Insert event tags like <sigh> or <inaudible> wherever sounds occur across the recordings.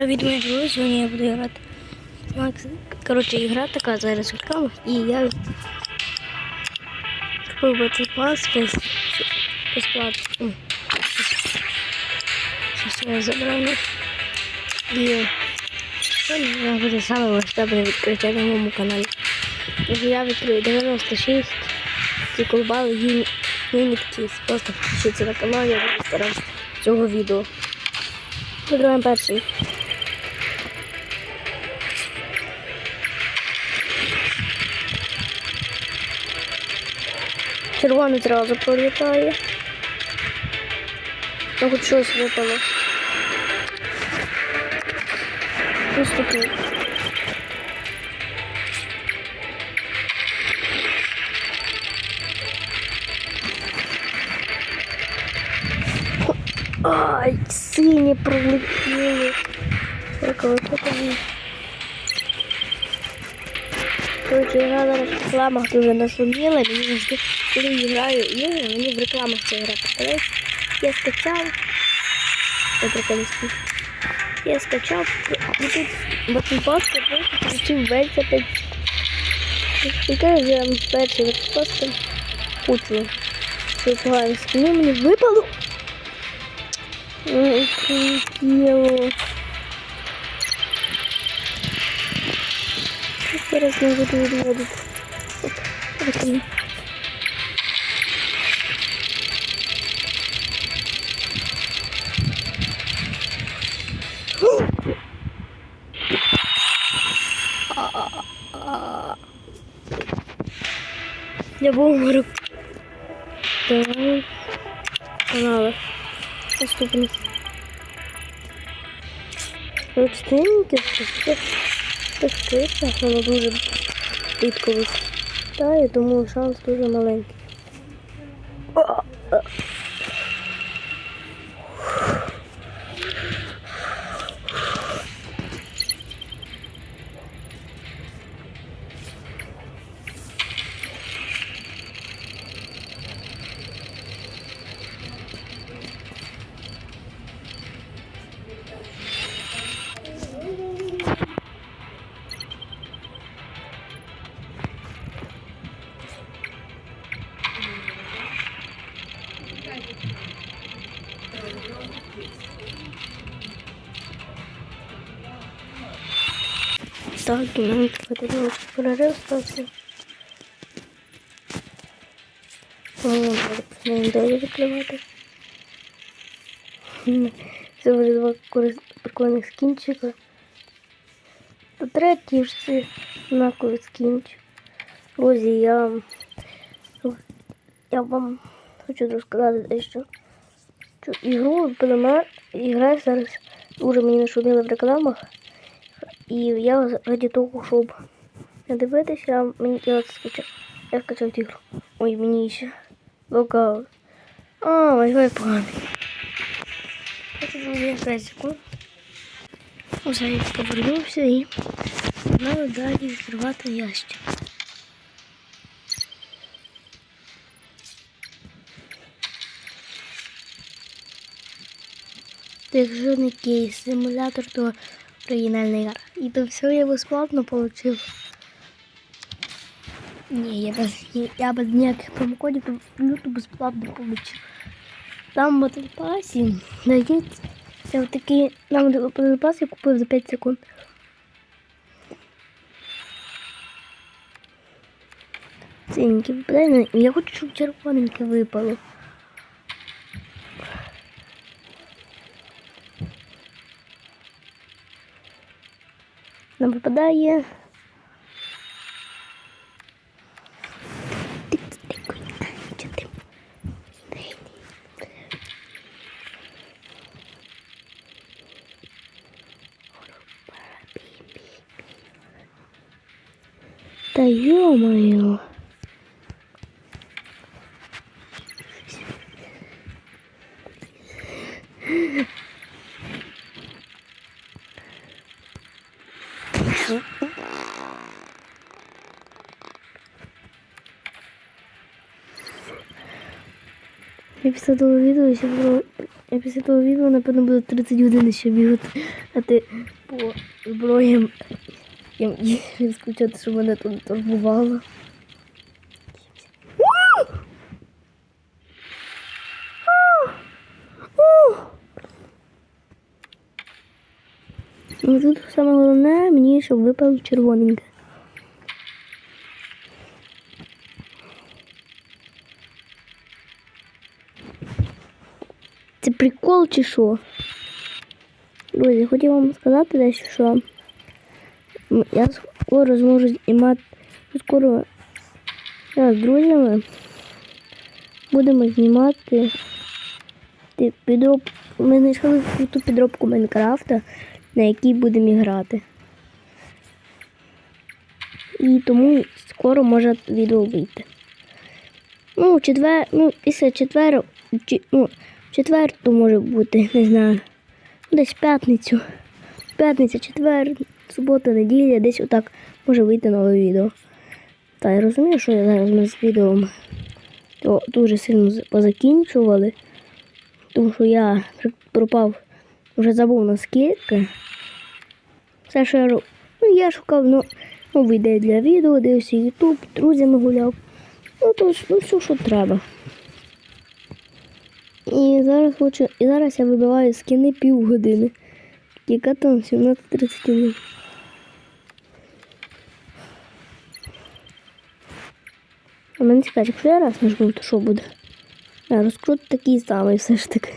Відео сьогодні я буду грати. Коротше, ігра така зараз реклама, і я купив цей пас без безплатно. Щось я забрав. І я буду саме масштабне відкриття на моєму каналі. Тому я відкрию 96 ці колбали і мімітки. Просто підпишіться на канал, я буду старатися цього відео. Вибираємо перший. Червоний зразу пролітає. Ну, хоч щось випало. Наступний. Ай, сині пролетіли. Сколько випадає. Короче, я зараз в рекламах дуже насуміла, мені завжди, коли я граю ігри, мені в рекламах ця гра попадається. Я скачав. Я скачав, і тут батлпаст я включив весь опять. І кажу, я перший батлпаст кучу. Що погано мені випало. Ой. Зараз не буду відводити. Оп, Я був Давай. Канали. Наступний. Родственники Безпечно, воно дуже рідко вистає, тому шанс дуже маленький. Так, нам потрібно перерив стався. Не далі відкривати. Це буде два прикольних скінчика. Та третій ж це однаковий скінчик. Друзі, я, я вам хочу розказати дещо. Що ігру Пелемар іграє зараз дуже мені нашуміли в рекламах. І я раді того, щоб не дивитися, мені я скачав. Я скачав цю ігру. Ой, мені ще локаут. А, Wi-Fi поганий. Це буде 5 секунд. Уже я повернувся і треба далі відкривати ящик. Якщо не кейс, симулятор, то оригінальний гар. І то все я безплатно получив. Ні, я без, я без ніяких промокодів то люто безплатно получив. Там в Pass дається. Я такий нам Battle Pass я купив за 5 секунд. Синеньке випадає, я хочу, щоб червоненьке випало. Нам випадає. Да ё-моё. Після того відео ще буду. Я після того відео, напевно, буду 30 годин ще бігати. По зброям я я скучати, що мене тут турбувало. Тут саме головне мені, щоб випав червоненьке. Прикол чи що? Друзі, хотів вам сказати дещо, що я скоро зможу знімати скоро я з друзями будемо знімати ти- підроб... Ми знайшли ту підробку Майнкрафта, на якій будемо грати. І тому скоро може відео вийти. Ну, четвер, ну, після четвер, чи, ну, четвер то може бути, не знаю. Десь п'ятницю. П'ятниця, четвер, субота, неділя, десь отак може вийти нове відео. Та я розумію, що я зараз ми з відео дуже сильно позакінчували, тому що я пропав, вже забув наскільки. Все, що я. Ну, я шукав ну, нові для відео, дивився Ютуб, друзями гуляв. Ну, то ну, все, що треба. І зараз хочу. І зараз я вибиваю скини півгодини. Яка там 17.31. А мене цікаво, якщо я раз нажму, то що буде? А, розкрут такий самий все ж таки.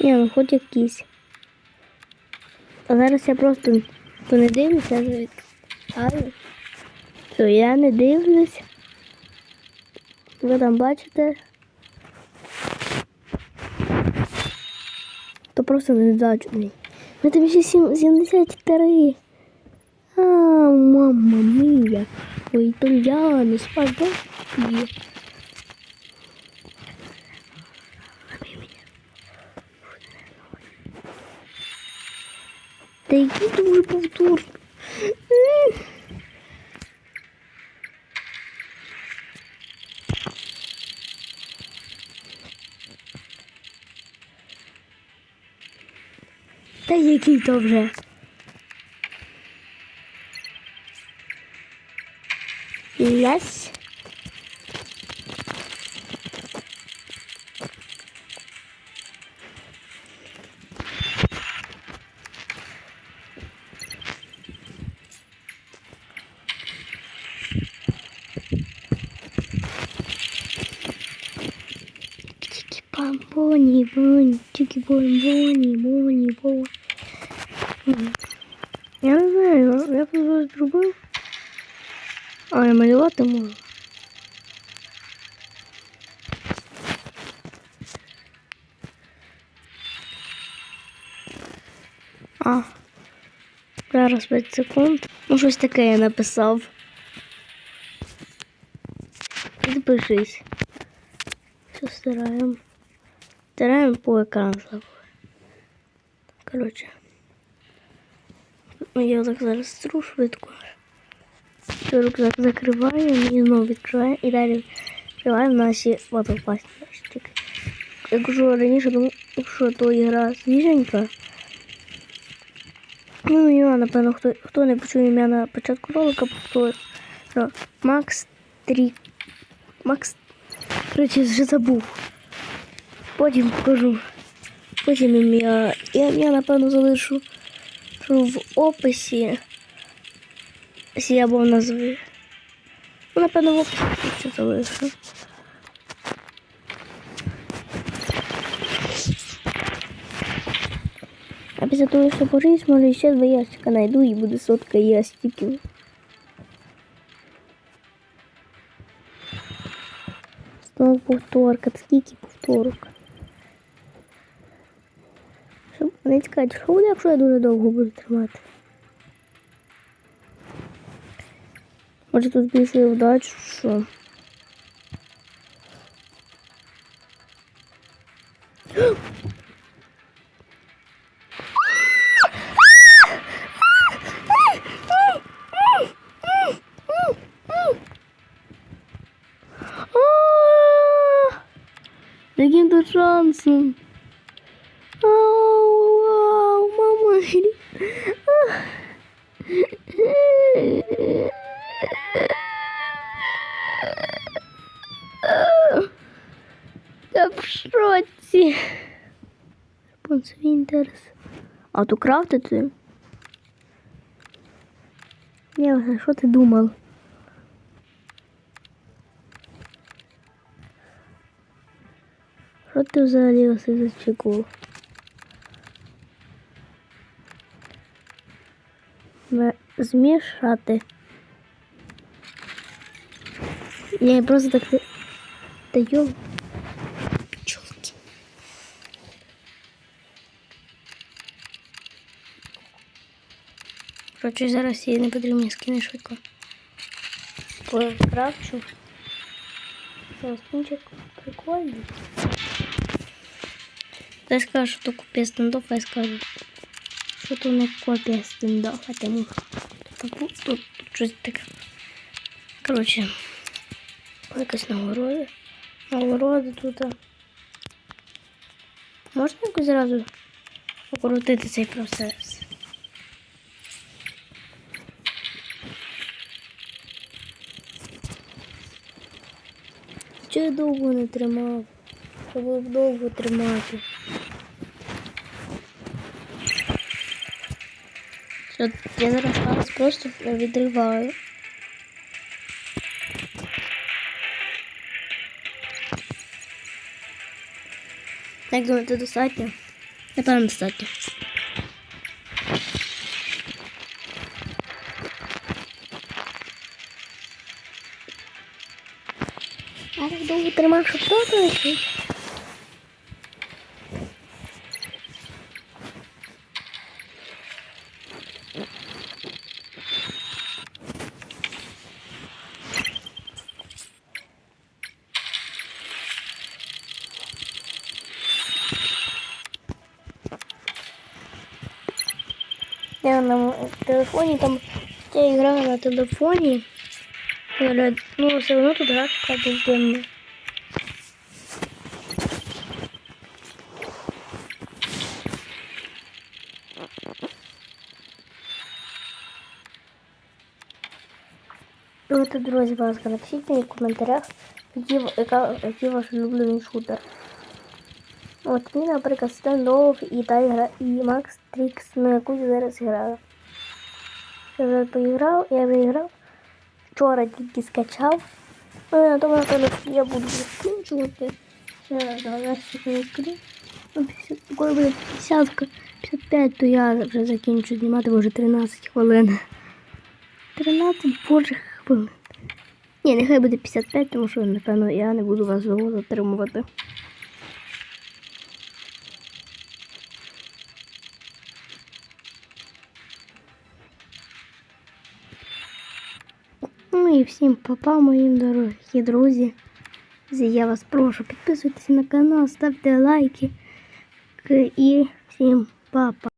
Ні, ну хоч якийсь. А зараз я просто то не дивлюся, я. Все, я не дивлюсь. Ви там бачите. То просто незадачний. Ми тобі ще сім- 73. А, мама мія. Ой, італьяно, спагетті. Та який дуже повтор. Та який то вже. Yes. Чики пам боні боні, чики бон Я не знаю, я тут зробив. А, я малювати можу. А. Зараз 5 секунд. Ну, щось таке я написав. Підпишись. Все стираємо. Стираємо по екрану. забув. Ну, я так зараз стру швидко. Все, рюкзак закриваємо і знову відкриваємо. І далі відкриваємо наші ватопасті. Якщо раніше думав, що то ігра свіженька. Ну, ім'я, напевно, хто, хто не почув ім'я на початку ролика, повторю. Що Макс 3. Макс. Коротше, вже забув. Потім покажу. Потім ім'я. Я, я напевно залишу що в описі. Якщо я був назві. Ну, напевно, в описі ще залишу. А після того, що пожить, може ще два ящика знайду і буде сотка ящиків. Знову повторка, скільки повторок. Щоб не цікавить, що буде, якщо я дуже довго буду тримати. Може тут більше вдач, що. <gasps> Яким тут шанс? В шоці. Спонсовий інтерес. А то крафтити? Ні, що ти думав? Що ти взагалі оце за чекул? Ме- Змішати. Я просто так... Та йо... Короче, зараз їй не потрібні скини швидко. Покрафчу. Це скінчик прикольний. Ти скажеш, що то копія стендов, я скажу, що то не копія стендов, а тому тут, тут щось таке. Коротше, якась нагорода. Нагорода тут. Можна якось зразу покрутити цей процес? Чого я довго не тримав? Треба довго тримати. Все, я зараз палець просто відриваю. Як думаєте, достатньо? Напевно, достатньо. Я так довго тримав, щоб трапити. Я на телефоні там я граю на телефоні. Але, Ну, все одно тут графіка безденна. Давайте, друзі, будь ласка, напишіть мені в коментарях, який, ва- яка, який ваш улюблений шутер. От мені, наприклад, стендов і та ігра, і Макс Трікс, на яку я зараз граю. Я вже поіграв, я виграв. Вчора тільки скачав. Ну, і на тому, напевно, я буду закінчувати. Ще раз нарешті не. Ну, коли буде 50, 55, то я вже закінчу знімати, бо вже 13 хвилин. 13 божих хвилин. Ні, нехай буде 55, тому що, напевно, я не буду вас довго затримувати. І всім папа, мої дорогі друзі. Я вас прошу, підписуйтесь на канал, ставте лайки. І всім папа.